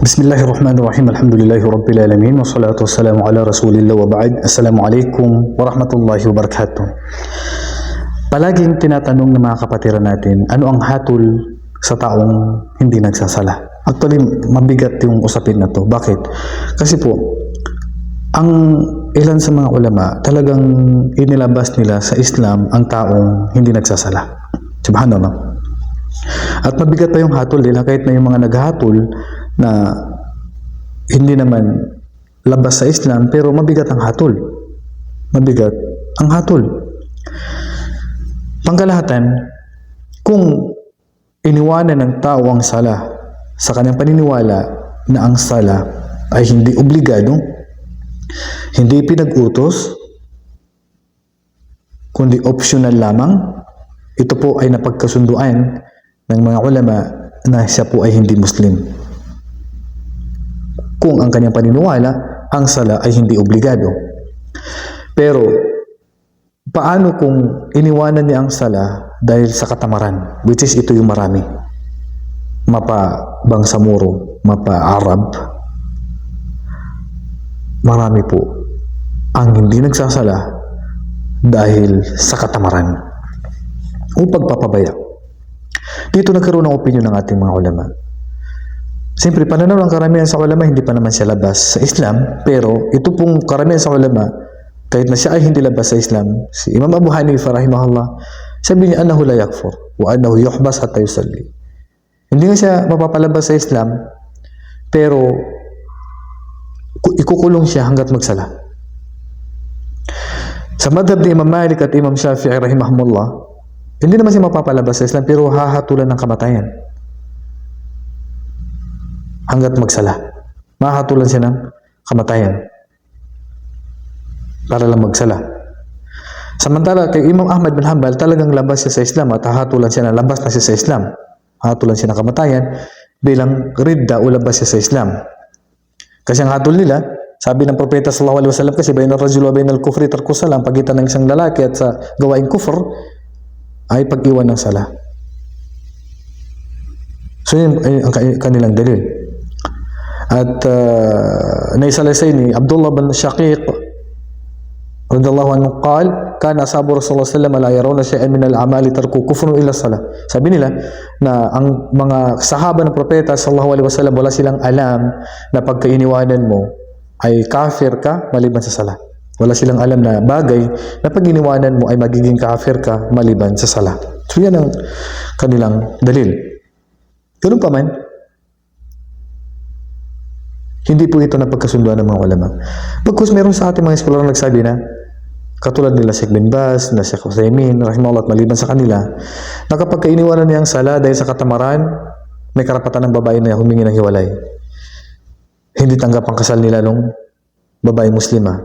بسم الله الرحمن الرحيم الحمد لله رب العالمين والصلاة والسلام على رسول الله وبعد السلام عليكم ورحمة الله وبركاته Palaging tinatanong ng mga kapatiran natin, ano ang hatol sa taong hindi nagsasala? Actually, mabigat yung usapin na to. Bakit? Kasi po, ang ilan sa mga ulama, talagang inilabas nila sa Islam ang taong hindi nagsasala. Subhanallah. At mabigat pa yung hatol nila kahit na yung mga naghatol na hindi naman labas sa Islam pero mabigat ang hatol. Mabigat ang hatol. Pangkalahatan, kung iniwanan ng tao ang sala sa kanyang paniniwala na ang sala ay hindi obligado, hindi pinag-utos, kundi optional lamang, ito po ay napagkasunduan ng mga ulama na siya po ay hindi Muslim. Kung ang kanyang paniniwala, ang sala ay hindi obligado. Pero, paano kung iniwanan niya ang sala dahil sa katamaran, which is ito yung marami. Mapa Bangsamoro, mapa Arab, marami po ang hindi nagsasala dahil sa katamaran o pagpapabaya. Dito nagkaroon ng opinion ng ating mga ulama. Siyempre, pananaw ng karamihan sa ulama, hindi pa naman siya labas sa Islam, pero ito pong karamihan sa ulama, kahit na siya ay hindi labas sa Islam, si Imam Abu Hanifa rahimahullah, sabi niya, anahu la yakfur, wa anahu yuhbas hatta yusalli. Hindi nga siya mapapalabas sa Islam, pero ku- ikukulong siya hanggat magsala. Sa madhab ni Imam Malik at Imam Shafi'i rahimahumullah, hindi naman siya mapapalabas sa Islam, pero hahatulan ng kamatayan. Hanggat magsala. Mahatulan siya ng kamatayan. Para lang magsala. Samantala, kay Imam Ahmad bin Hanbal, talagang labas siya sa Islam at hahatulan siya na labas na siya sa Islam. Hahatulan siya ng kamatayan bilang ridda o labas siya sa Islam. Kasi ang hatol nila, sabi ng propeta sallallahu alaihi wasallam kasi bayna rajul wa bayna al-kufri tarku salam pagitan ng isang lalaki at sa gawaing kufr ay pag-iwan ng sala. So yun ang ka- kanilang dalil. At uh, naisalaysay ni Abdullah bin Shaqiq radiyallahu anhu qal kana ashabu Rasulullah sallallahu alaihi wasallam la yarawna shay'an min al-a'mali tarku kufrun illa salah. Sabi nila na ang mga sahaba ng propeta sallallahu alaihi wasallam wala silang alam na pagkainiwanan mo ay kafir ka maliban sa sala. Wala silang alam na bagay na pag iniwanan mo ay magiging kafir ka maliban sa sala. So yan ang kanilang dalil. Ganun pa man, hindi po ito napagkasunduan ng mga ulama. Bagkus meron sa ating mga eskolar na nagsabi na, katulad nila Sheikh bin Baz, na Sheikh Husaymin, rahimahullah at maliban sa kanila, na kapag kainiwanan niya ang sala dahil sa katamaran, may karapatan ng babae na humingi ng hiwalay. Hindi tanggap ang kasal nila nung babae muslima.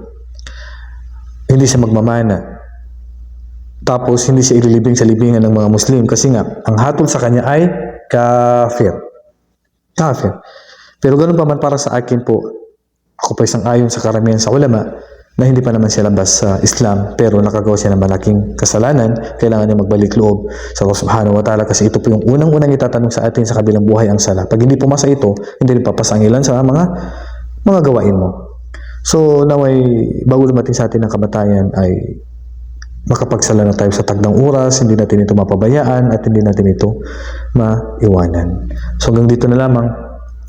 Hindi siya magmamana. Tapos, hindi siya ililibing sa libingan ng mga Muslim kasi nga, ang hatol sa kanya ay kafir. Kafir. Pero ganun pa man para sa akin po, ako pa isang ayon sa karamihan sa ulama na hindi pa naman siya labas sa Islam pero nakagawa siya ng malaking kasalanan, kailangan niya magbalik loob sa Allah subhanahu wa ta'ala kasi ito po yung unang-unang itatanong sa atin sa kabilang buhay ang sala. Pag hindi pumasa ito, hindi rin papasangilan sa mga mga gawain mo. So, naway, bago lumating sa atin ang kamatayan ay makapagsala na tayo sa tagdang oras, hindi natin ito mapabayaan at hindi natin ito maiwanan. So hanggang dito na lamang.